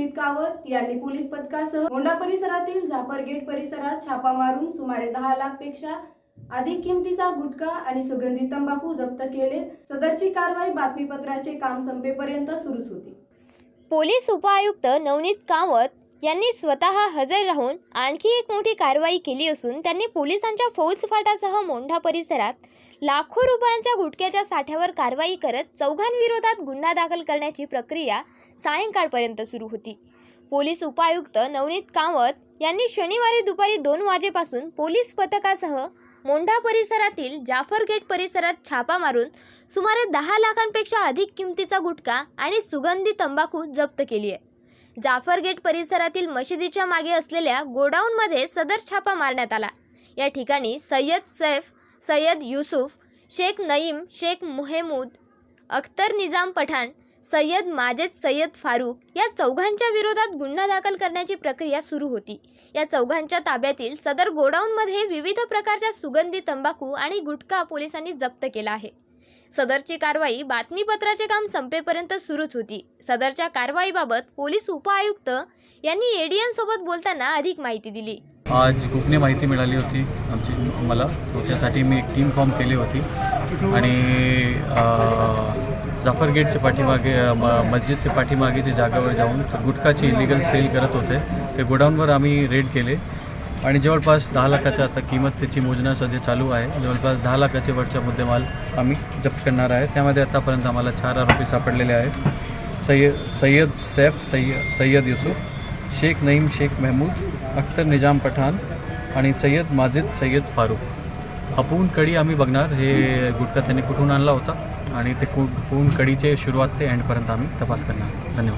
पुनीत कावत यांनी पोलीस पथकासह मोंडा परिसरातील झापर गेट परिसरात छापा मारून सुमारे दहा लाखपेक्षा अधिक किमतीचा गुटखा आणि सुगंधी तंबाखू जप्त केले. सदरची कारवाई बातमीपत्राचे काम संपेपर्यंत सुरूच होती. पोलीस उपआयुक्त नवनीत कावत यांनी स्वतः हजर राहून आणखी एक मोठी कारवाई केली असून त्यांनी पोलिसांच्या फौजफाटासह मोंढा परिसरात लाखो रुपयांच्या गुटख्याच्या साठ्यावर कारवाई करत चौघांविरोधात गुन्हा दाखल करण्याची प्रक्रिया सायंकाळपर्यंत सुरू होती. पोलीस उपायुक्त नवनीत कांवत यांनी शनिवारी दुपारी दोन वाजेपासून पोलीस पथकासह मोंढा परिसरातील जाफर गेट परिसरात छापा मारून सुमारे दहा लाखांपेक्षा अधिक किमतीचा गुटखा आणि सुगंधी तंबाखू जप्त केली आहे. जाफर गेट परिसरातील मशिदीच्या मागे असलेल्या गोडाऊनमध्ये सदर छापा मारण्यात आला. या ठिकाणी सय्यद सैफ सय्यद युसुफ शेख नईम शेख मुहेमूद अख्तर निजाम पठाण सय्यद माजेद सय्यद फारूक या चौघांच्या विरोधात गुन्हा दाखल करण्याची प्रक्रिया सुरू होती. या चौघांच्या ताब्यातील सदर गोडाऊनमध्ये विविध प्रकारच्या सुगंधी तंबाखू आणि गुटखा पोलिसांनी जप्त केला आहे. सदरची कारवाई बातमीपत्राचे काम संपेपर्यंत सुरूच होती. सदरच्या कारवाईबाबत पोलीस उपआयुक्त यांनी एडीएन सोबत बोलताना अधिक माहिती दिली. आज गुप्त माहिती मिळाली होती आमची मला. त्यासाठी मी एक टीम फॉर्म केली होती. आणि जफर जाफर गेटच्या पाठीमागे म मस्जिदच्या पाठीमागेच्या जागावर जाऊन गुटखाची इलिगल सेल करत होते ते गोडाऊनवर आम्ही रेड केले. आणि जवळपास दहा लाखाच्या आता किंमत त्याची मोजणं सध्या चालू आहे. जवळपास दहा लाखाचे वरच्या मुद्देमाल आम्ही जप्त करणार आहे. त्यामध्ये आतापर्यंत आम्हाला चार आरोपी सापडलेले आहेत. सय्यद सय्यद सैफ सय्य सय्यद युसुफ शेख नईम शेख महमूद अख्तर निजाम पठाण आणि सय्यद माजिद सय्यद फारूक अपून कडी आम्ही बघणार. हे गुटखा त्यांनी कुठून आणला होता आणि ते कु पूर्ण कडीचे सुरुवात ते एंडपर्यंत आम्ही तपास करणार. धन्यवाद.